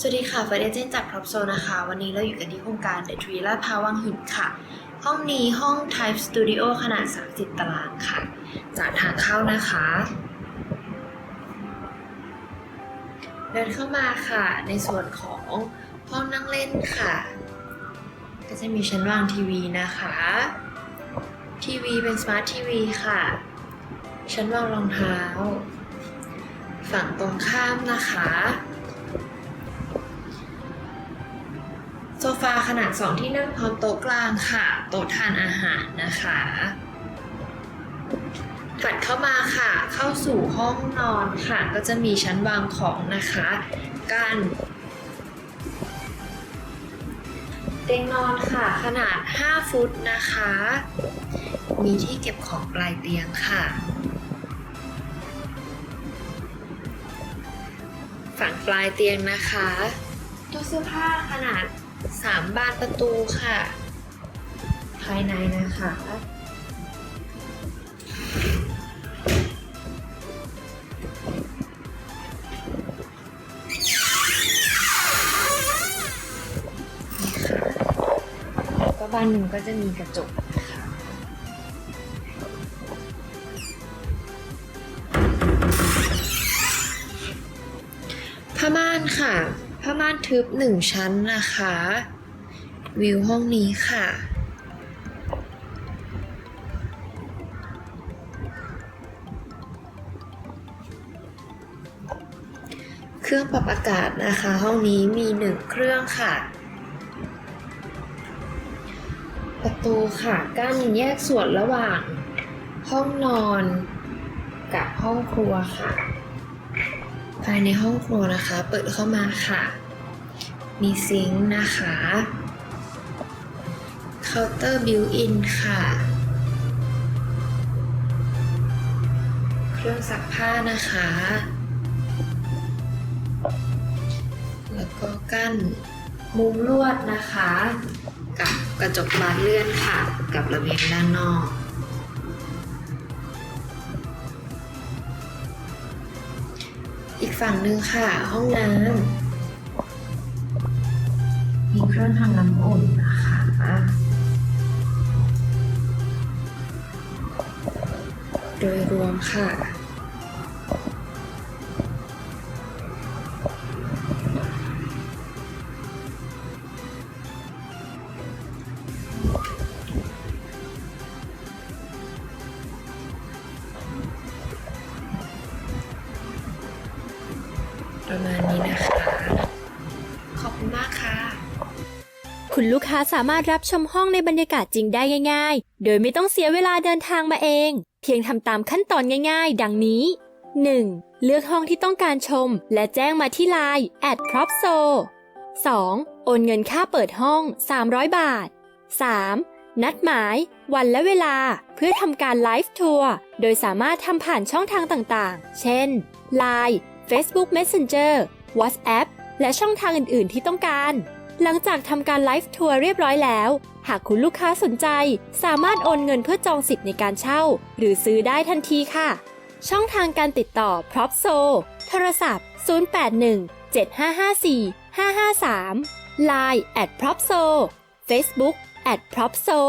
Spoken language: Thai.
สวัสดีค่ะเฟิร์สเอเจนจากพร็อพโซนะคะ วันนี้เราอยู่กันที่โครงการ The Tree ลาดพร้าววังหินค่ะ ห้องนี้ห้อง Type Studio ขนาด 30 ตารางค่ะ จากทางเข้านะคะ เดินเข้ามาค่ะ ในส่วนของห้องนั่งเล่นค่ะ ก็จะมีชั้นวางทีวีนะคะ ทีวีเป็นสมาร์ททีวีค่ะ ชั้นวางรองเท้า ฝั่งตรงข้ามนะคะ โซฟาขนาด 2 ที่นั่งพร้อมโต๊ะกลางค่ะ โต๊ะทานอาหารนะคะ ถัดเข้ามาค่ะ เข้าสู่ห้องนอนค่ะ ก็จะมีชั้นวางของนะคะกั้นเตียงนอนค่ะ ขนาด 5 ฟุตนะคะ มีที่เก็บของปลายเตียงค่ะ ฝั่งปลายเตียงนะคะ ตู้เสื้อผ้าขนาด 3 บานประตูค่ะ ภายในนะค่ะก็บ้านหนึ่งก็จะมีกระจกนะคะผ้าม่านค่ะ ผ้าม่านทึบหนึ่งชั้นนะคะ วิวห้องนี้ค่ะ เครื่องปรับอากาศนะคะ ห้องนี้มีหนึ่งเครื่องค่ะ ประตูค่ะกั้นแยกส่วนระหว่าง ห้องนอนกับห้องครัวค่ะ ภายในห้องครัวนะคะ เปิดเข้ามาค่ะ มีซิงค์นะคะเคาน์เตอร์บิวอินค่ะ เครื่องซักผ้านะคะ แล้วก็กั้นมุมลวดนะคะ กับกระจกบานเลื่อนค่ะ กับระเบียงด้านนอก อีกฝั่งหนึ่งค่ะ ห้องน้ำมีเครื่องทำน้ำอุ่นนะคะโดยรวมค่ะ ประมาณนี้นะคะ ขอบคุณมากค่ะ คุณลูกค้าสามารถรับชมห้องในบรรยากาศจริงได้ง่าย ๆ โดยไม่ต้องเสียเวลาเดินทางมาเอง เพียงทำตามขั้นตอนง่าย ๆ ดังนี้ 1. เลือกห้องที่ต้องการชม และแจ้งมาที่ไลน์ at propso 2. โอนเงินค่าเปิดห้อง 300 บาท 3. นัดหมาย วันและเวลา เพื่อทำการไลฟ์ทัวร์ โดยสามารถทำผ่านช่องทางต่างๆ เช่น Line Facebook Messenger WhatsApp และช่องทางอื่น ๆ ที่ต้องการ หลังจากทำการไลฟ์ทัวร์เรียบร้อยแล้ว หากคุณลูกค้าสนใจ สามารถโอนเงินเพื่อจองสิทธิ์ในการเช่า หรือซื้อได้ทันทีค่ะ ช่องทางการติดต่อ p r o p s o โทรศัพท์ 081 7554 553 Line at p r o p s o Facebook at p r o p s o